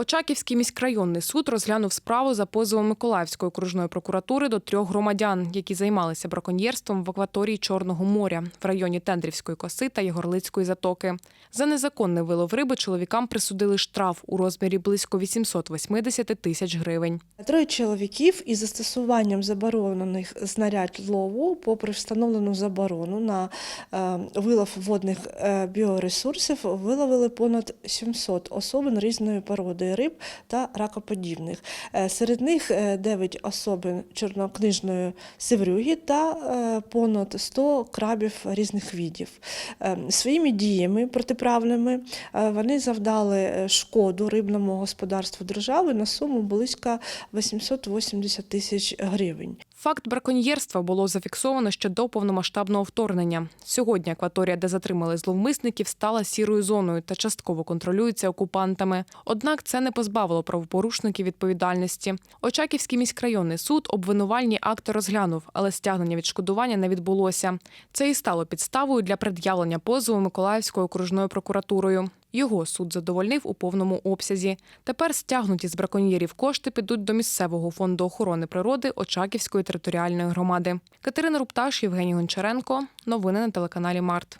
Очаківський міськрайонний суд розглянув справу за позовом Миколаївської окружної прокуратури до трьох громадян, які займалися браконьєрством в акваторії Чорного моря в районі Тендрівської коси та Єгорлицької затоки. За незаконний вилов риби чоловікам присудили штраф у розмірі близько 880 тисяч гривень. Троє чоловіків із застосуванням заборонених знарядь лову, попри встановлену заборону на е, вилов водних е, біоресурсів, виловили понад 700 особин різної породи риб та ракоподібних. Е, Серед них 9 особин чорнокнижної севрюги та е, понад 100 крабів різних видів. Е, Своїми діями протиправними е, вони завдали е, шкоду рибному господарству держави на суму близько 880 тисяч гривень. Факт браконьєрства було зафіксовано ще до повномасштабного вторгнення. Сьогодні акваторія, де затримали зловмисників, стала сірою зоною та частково контролюється окупантами. Однак це не позбавило правопорушників відповідальності. Очаківський міськрайонний суд обвинувальні акти розглянув, але стягнення відшкодування не відбулося. Це і стало підставою для пред'явлення позову Миколаївською окружною прокуратурою. Його суд задовольнив у повному обсязі. Тепер стягнуті з браконьєрів кошти підуть до місцевого фонду охорони природи Очаківської територіальної громади. Катерина Рупташ, Євгеній Гончаренко. Новини на телеканалі Март.